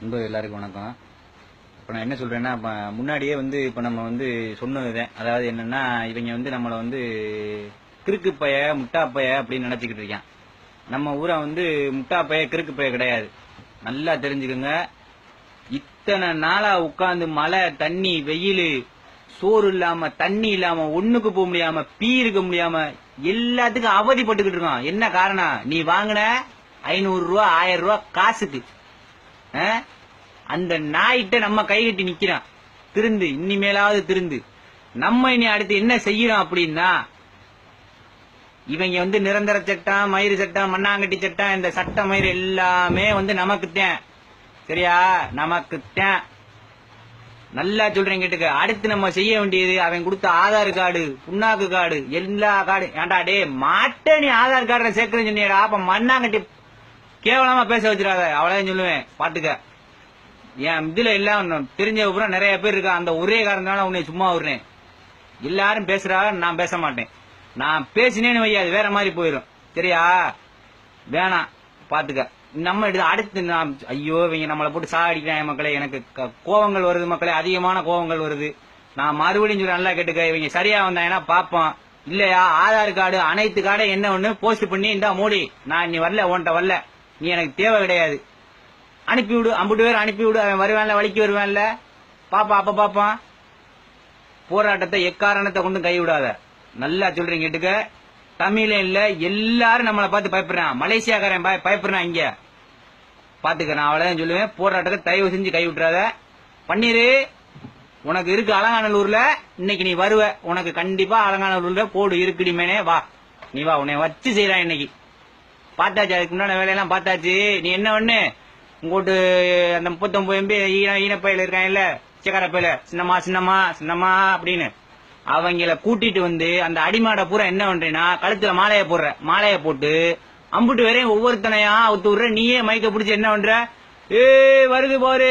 அன்பு எல்லாருக்கும் வணக்கம். இப்போ நான் என்ன சொல்கிறேன்னா இப்போ முன்னாடியே வந்து இப்போ நம்ம வந்து சொன்னதுதான். அதாவது என்னன்னா இவங்க வந்து நம்மளை வந்து கிறுக்கு பைய முட்டா அப்படின்னு நினச்சிக்கிட்டு இருக்கான். நம்ம ஊரை வந்து முட்டாப்பைய கிறுக்கு பைய கிடையாது. நல்லா தெரிஞ்சுக்கோங்க. இத்தனை நாளாக உட்காந்து மழை தண்ணி வெயில் சோறு இல்லாமல் தண்ணி இல்லாமல் ஒன்றுக்கு போக முடியாமல் பீ இருக்க முடியாம எல்லாத்துக்கும் அவதிப்பட்டுக்கிட்டு இருக்கான் என்ன காரணம்? நீ வாங்கின ஐநூறு ரூபா ஆயிரம் ரூபா காசுக்கு. அந்த நாய்கிட்ட நம்ம கை கட்டி நிக்கிறான். திருந்து இனிமேலாவது திருந்து. நம்ம இனி அடுத்து என்ன செய்யறோம் அப்படின்னா இவங்க வந்து நிரந்தர சட்டம் மயிறு சட்டம் மண்ணாங்கட்டி சட்டம் இந்த சட்ட மயிறு எல்லாமே வந்து நமக்குத்தேன். சரியா? நமக்குத்தேன். நல்லா சொல்றேன் கேட்டுக்க. அடுத்து நம்ம செய்ய வேண்டியது அவன் கொடுத்த ஆதார் கார்டு புண்ணாக்கு கார்டு எல்லா கார்டு. ஏன்டா டே மாட்ட நீ ஆதார் கார்டு சேர்க்கறேன்னு சொன்னியடா. அப்ப மண்ணாங்கட்டி கேவலமா பேச வச்சிடாத. அவளே சொல்லுவேன். பாட்டுக்க என் இதுல எல்லாம் தெரிஞ்ச அப்புறம் நிறைய பேர் இருக்கா அந்த ஒரே காரணத்தால உன்னை சும்மா விடுறேன். எல்லாரும் பேசுறா நான் பேச மாட்டேன். நான் பேசினேன்னு வையாது வேற மாதிரி போயிடும் சரியா? வேணாம். பாத்துக்க. நம்ம அடுத்து நாம் ஐயோ இவங்க நம்மளை போட்டு சாகடிக்கிறாங்க மக்களே. எனக்கு க- கோவங்கள் வருது மக்களே. அதிகமான கோவங்கள் வருது. நான் மறுபடியும் சொல்லி நல்லா கேட்டுக்க. இவங்க சரியா வந்தாங்கன்னா பாப்போம். இல்லையா? ஆதார் கார்டு அனைத்து கார்டை என்ன ஒண்ணு? போஸ்ட் பண்ணி இந்தா மூடி. நான் இனி வரல உன்கிட்ட வரல. நீ எனக்கு தேவை கிடையாது. அனுப்பிவிடு அம்புட்டு பேர் அனுப்பிவிடு அவன் வருவான்ல வலிக்கு வருவான்ல. பாப்பா அப்ப பாப்பான் போராட்டத்தை எக்காரணத்தை கொண்டு கைவிடாத. நல்லா சொல்றீங்க கேட்டுக்க. தமிழன் இல்ல எல்லாரும் நம்மளை பார்த்து பயப்படுறான். மலேசியாக்காரன் பய- பயப்படுறான் இங்க. பாத்துக்க நான் அவ்வளவுதான் சொல்லுவேன். போராட்டத்தை தயவு செஞ்சு கைவிட்டுறாத. பன்னீரு உனக்கு இருக்கு அலங்காநல்லூர்ல இன்னைக்கு நீ வருவ. உனக்கு கண்டிப்பா அலங்காநல்லூர்ல போடு இருக்குடி மேனே வா. நீ வா உன்னை வச்சு செய்யறான் இன்னைக்கு. பார்த்தாச்சு அதுக்கு முன்னாடி வேலையெல்லாம் பார்த்தாச்சு. நீ என்ன ஒண்ணு? உங்கோட்டு அந்த முப்பத்தொன்பது எம்பி ஈன ஈனப்பையில இருக்காங்கல்ல சிக்கர பையில. சின்னம்மா சின்னம்மா சின்னம்மா அப்படின்னு. அவங்கள கூட்டிட்டு வந்து அந்த அடிமாடை பூரா என்ன பண்றேன்னா கழுத்துல மாலையை போடுற மாலையை போட்டு அம்புட்டு வரையும் ஒவ்வொருத்தனையா அவுத்து விடுற நீயே மயக்க பிடிச்சி என்ன பண்ற? ஏ வருது பாரு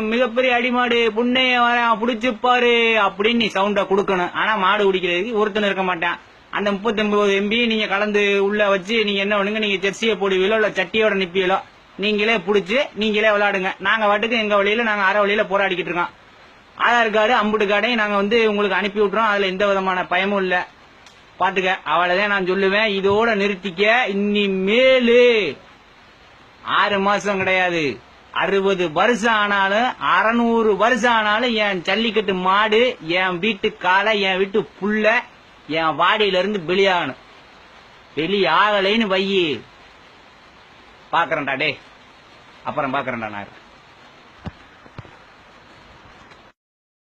மிகப்பெரிய அடிமாடு புண்ணைய வர புடிச்சு பாரு அப்படின்னு நீ சவுண்ட கொடுக்கணும். ஆனா மாடு குடிக்கிறதுக்கு ஒருத்தன் இருக்க மாட்டான். அந்த முப்பத்தி ஒன்பது எம்பி நீங்க கலந்து உள்ள வச்சு நீங்க என்ன பண்ணுங்க நீங்க ஜெர்சியை போடுவீங்களோ இல்ல சட்டியோட நிப்பீங்களோ நீங்களே புடிச்சு நீங்களே விளையாடுங்க. நாங்க வாட்டுக்கு எங்க வழியில நாங்க அரை வழியில போராடிக்கிட்டு இருக்கோம். ஆதார் கார்டு அம்புட்டு கார்டையும் நாங்க வந்து உங்களுக்கு அனுப்பி விட்டுறோம். அதுல எந்த விதமான பயமும் இல்ல. பாத்துக்க அவ்வளவுதான் நான் சொல்லுவேன். இதோட நிறுத்திக்க இனிமேலு. ஆறு மாசம் கிடையாது. அறுபது வருஷம் ஆனாலும் அறநூறு வருஷம் ஆனாலும் என் ஜல்லிக்கட்டு மாடு என் வீட்டு காலை என் வீட்டு புள்ள என் வாடியில இருந்து வெளியாகணும். வெளியாகலைன்னு வையி. பாக்குறேன்டா டே அப்புறம் பாக்குறேன்டா நான்